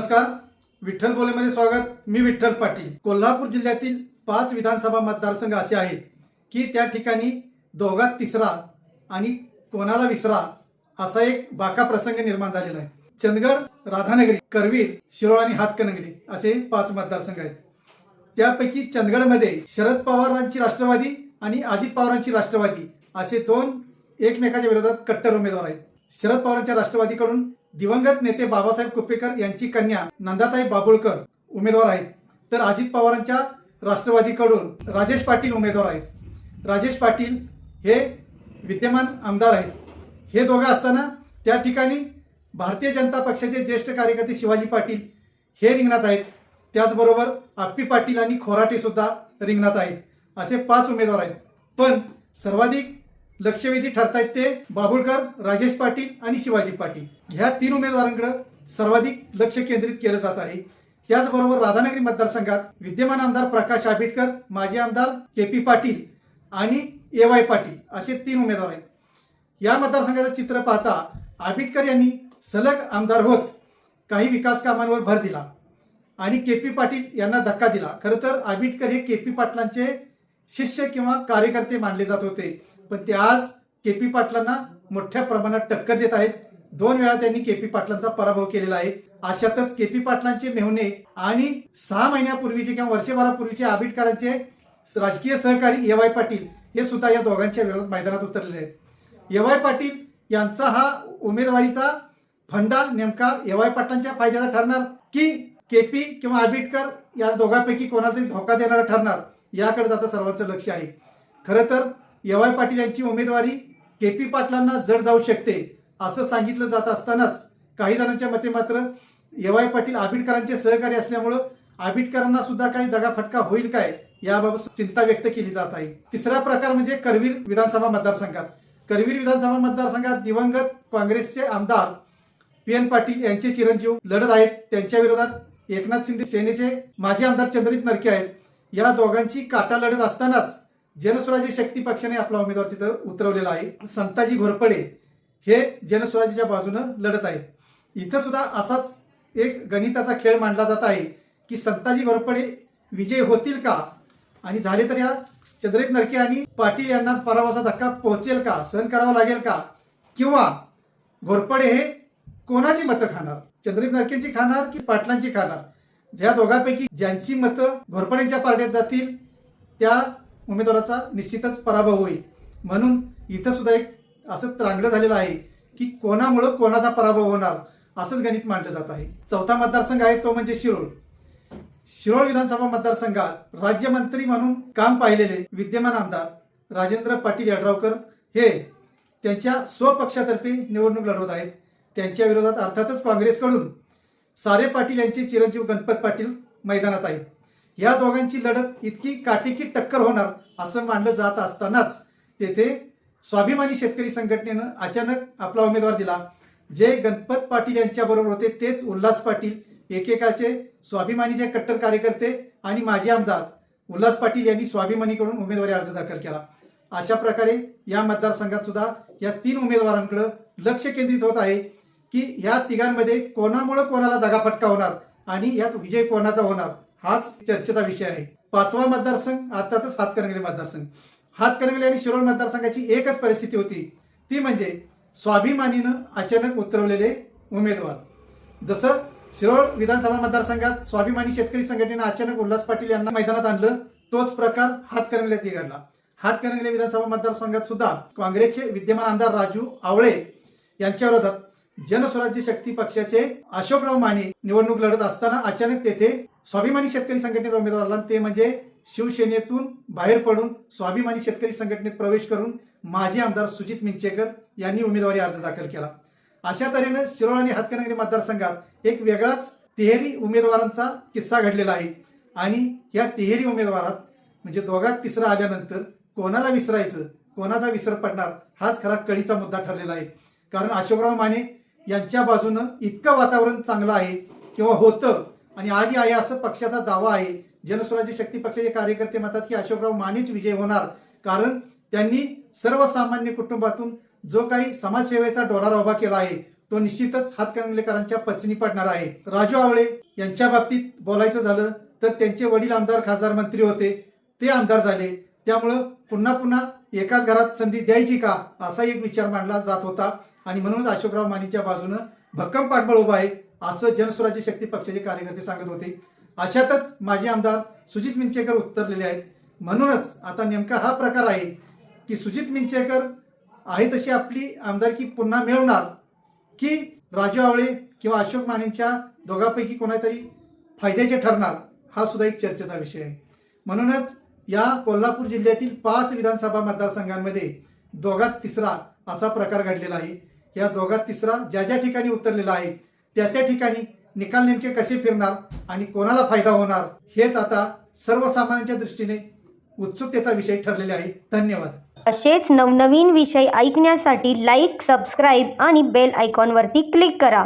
नमस्कार. विठ्ठल बोलेमध्ये स्वागत. मी विठ्ठल पाटील. कोल्हापूर जिल्ह्यातील पाच विधानसभा मतदारसंघ असे आहेत की त्या ठिकाणी दोघात तिसरा आणि कोणाला विसरा असा एक बाका प्रसंग निर्माण झालेला आहे. चंदगड राधानगरी करवीर शिरोळ आणि हातकनगरी असे पाच मतदारसंघ आहेत. त्यापैकी चंदगडमध्ये शरद पवारांची राष्ट्रवादी आणि अजित पवारांची राष्ट्रवादी असे दोन एकमेकाच्या विरोधात कट्टर उमेदवार आहेत. शरद पवारांच्या राष्ट्रवादीकडून दिवंगत नेते बाबासाहेब कुपेकर यांची कन्या नंदाताई बाबुळकर उमेदवार आहेत. तर अजित पवारांच्या राष्ट्रवादीकडून राजेश पाटील उमेदवार आहेत. राजेश पाटील हे विद्यमान आमदार आहेत. हे दोघं असताना त्या ठिकाणी भारतीय जनता पक्षाचे ज्येष्ठ कार्यकर्ते शिवाजी पाटील हे रिंगणात आहेत. त्याचबरोबर आप्पी पाटील आणि खोराटेसुद्धा रिंगणात आहेत. असे पाच उमेदवार आहेत. पण सर्वाधिक लक्षवेधी ठरतायत ते बाबुळकर राजेश पाटील आणि शिवाजी पाटील. ह्या तीन उमेदवारांकडे सर्वाधिक लक्ष केंद्रित केलं जात आहे. त्याचबरोबर राधानगरी मतदारसंघात विद्यमान आमदार प्रकाश आंबेडकर माजी आमदार के पी पाटील आणि ए वाय पाटील असे तीन उमेदवार आहेत. या मतदारसंघाचं चित्र पाहता आंबेडकर यांनी सलग आमदार होत काही विकास कामांवर भर दिला आणि के पी पाटील यांना धक्का दिला. खरं तर आंबेडकर हे के पी पाटलांचे शिष्य किंवा कार्यकर्ते मानले जात होते. पण ते आज के पी पाटलांना मोठ्या प्रमाणात टक्कर देत आहेत. दोन वेळा त्यांनी के पी पाटलांचा पराभव केलेला आहे. अशातच के पी पाटलांचे मेहुणे आणि सहा महिन्यापूर्वीचे किंवा वर्षभरापूर्वीचे आबिटकरांचे राजकीय सहकारी ए वाय पाटील हे सुद्धा या दोघांच्या विरोधात मैदानात उतरलेले आहेत. ए वाय पाटील यांचा हा उमेदवारीचा फंडा नेमका ए वाय पाटलांच्या फायद्याचा ठरणार की के पी किंवा आबिटकर या दोघांपैकी कोणाला तरी धोका देणारा ठरणार? याकडे आता सर्वांचं लक्ष आहे. खरं तर वाय पाटील यांची उमेदवारी के पी पाटलांना जड जाऊ शकते असं सांगितलं जात असतानाच काही जणांच्या मते मात्र ए वाय पाटील आबिडकरांचे सहकारी असल्यामुळं आबिडकरांना सुद्धा काही दगाफटका होईल काय याबाबत चिंता व्यक्त केली जात आहे. तिसरा प्रकार म्हणजे करवीर विधानसभा मतदारसंघात. करवीर विधानसभा मतदारसंघात दिवंगत काँग्रेसचे आमदार पी एन पाटील यांचे चिरंजीव लढत आहेत. त्यांच्या विरोधात एकनाथ शिंदे सेनेचे माजी आमदार चंद्रित नरके आहेत. या दोघांची काटा लढत असतानाच जनस्वराज्य शक्ती पक्षाने आपला उमेदवार तिथं उतरवलेला आहे. संताजी घोरपडे हे जनस्वराज्याच्या बाजूनं लढत आहेत. इथं सुद्धा असाच एक गणिताचा खेळ मांडला जात आहे की संताजी घोरपडे विजय होतील का? आणि झाले तर या चंद्रेप नरके आणि पाटील यांना पराभवाचा धक्का पोहोचेल का? सहन करावा लागेल का? किंवा घोरपडे हे कोणाची मतं खाणार? चंद्रित नरकेंची खाणार की पाटलांची खाणार? ज्या दोघांपैकी ज्यांची मतं घोरपड्यांच्या पार्ट्यात जातील त्या उमेदवाराचा निश्चितच पराभव होईल. म्हणून इथं सुद्धा एक असं त्रांगडं झालेलं आहे की कोणामुळं कोणाचा पराभव होणार असंच गणित मांडलं जात आहे. चौथा मतदारसंघ आहे तो म्हणजे शिरोळ. शिरोळ विधानसभा मतदारसंघात राज्यमंत्री म्हणून काम पाहिलेले विद्यमान आमदार राजेंद्र पाटील यड्रावकर हे त्यांच्या स्वपक्षातर्फे निवडणूक लढवत आहेत. त्यांच्या विरोधात अर्थातच काँग्रेसकडून सारे पाटील यांचे चिरंजीव गणपत पाटील मैदानात आहेत. या दोघांची लढत इतकी काटेकी टक्कर होणार असं मानलं जात असतानाच तेथे स्वाभिमानी शेतकरी संघटनेनं अचानक आपला उमेदवार दिला. जे गणपत पाटील यांच्याबरोबर होते तेच उल्हास पाटील एकेकाचे स्वाभिमानीचे कट्टर कार्यकर्ते आणि माजी आमदार उल्हास पाटील यांनी स्वाभिमानीकडून उमेदवारी अर्ज दाखल केला. अशा प्रकारे या मतदारसंघात सुद्धा या तीन उमेदवारांकडे लक्ष केंद्रित होत आहे की या तिघांमध्ये कोणामुळे कोणाला दगाफटका होणार आणि यात विजय कोणाचा होणार? हाच चर्चेचा विषय आहे. पाचवा मतदारसंघ अर्थातच हातकणंगले मतदारसंघ. हातकणंगले आणि शिरोळ मतदारसंघाची एकच परिस्थिती होती. ती म्हणजे स्वाभिमानीनं अचानक उतरवलेले उमेदवार. जसं शिरोळ विधानसभा मतदारसंघात स्वाभिमानी शेतकरी संघटनेनं अचानक उल्हास पाटील यांना मैदानात आणलं तोच प्रकार हातकणंगल्यात घडला हातकणंगले विधानसभा मतदारसंघात सुद्धा काँग्रेसचे विद्यमान आमदार राजू आवळे यांच्या विरोधात जनस्वराज्य शक्ती पक्षाचे अशोकराव माने निवडणूक लढत असताना अचानक तेथे स्वाभिमानी शेतकरी संघटनेचा उमेदवार आला. ते म्हणजे शिवसेनेतून बाहेर पडून स्वाभिमानी शेतकरी संघटनेत प्रवेश करून माजी आमदार सुजित मिंचेकर यांनी उमेदवारी अर्ज दाखल केला. अशा तऱ्हेनं शिरोळ आणि हातकणंगले मतदारसंघात एक वेगळाच तिहेरी उमेदवारांचा किस्सा घडलेला आहे. आणि या तिहेरी उमेदवारात म्हणजे दोघात तिसरा आल्यानंतर कोणाला विसरायचं कोणाचा विसर पडणार हाच खरा कडीचा मुद्दा ठरलेला आहे. कारण अशोकराव माने यांच्या बाजूनं इतकं वातावरण चांगलं आहे किंवा होतं आणि आजही आहे असं पक्षाचा दावा आहे. जनस्वराज्य शक्ती पक्षाचे कार्यकर्ते म्हणतात की अशोकराव मानेच विजय होणार कारण त्यांनी सर्वसामान्य कुटुंबातून जो काही समाजसेवेचा डोलारा उभा केला आहे तो निश्चितच हातकणंगलेकरांच्या पचनी पडणार आहे. राजू आवळे यांच्या बाबतीत बोलायचं झालं तर त्यांचे वडील आमदार खासदार मंत्री होते. ते आमदार झाले. त्यामुळं पुन्हा पुन्हा एकाच घरात संधी द्यायची का असा एक विचार मांडला जात होता. आणि म्हणूनच अशोकराव मानेच्या बाजूनं भक्कम पाठबळ उभं आहे असं जनस्वराज्य शक्ती पक्षाचे कार्यकर्ते सांगत होते. अशातच माजी आमदार सुजित मिंचेकर उत्तरलेले आहेत. म्हणूनच आता नेमका हा प्रकार आहे की सुजित मिंचेकर आहे तशी आपली आमदारकी पुन्हा मिळवणार की राजू आवळे किंवा अशोक मानेंच्या दोघांपैकी कोणातरी फायद्याचे ठरणार हा सुद्धा एक चर्चेचा विषय आहे. म्हणूनच या कोल्हापूर जिल्ह्यातील पाच विधानसभा मतदारसंघांमध्ये दोघात तिसरा असा प्रकार घडलेला आहे. या दोघात तिसरा ज्या ज्या ठिकाणी उतरलेला आहे त्या त्या ठिकाणी निकाल नेमके कसे फिरणार आणि कोणाला फायदा होणार हेच आता सर्वसामान्यांच्या दृष्टीने उत्सुकतेचा विषय ठरलेला आहे. धन्यवाद. असेच नवनवीन विषय ऐकण्यासाठी लाईक सबस्क्राईब आणि बेल आयकॉनवरती क्लिक करा.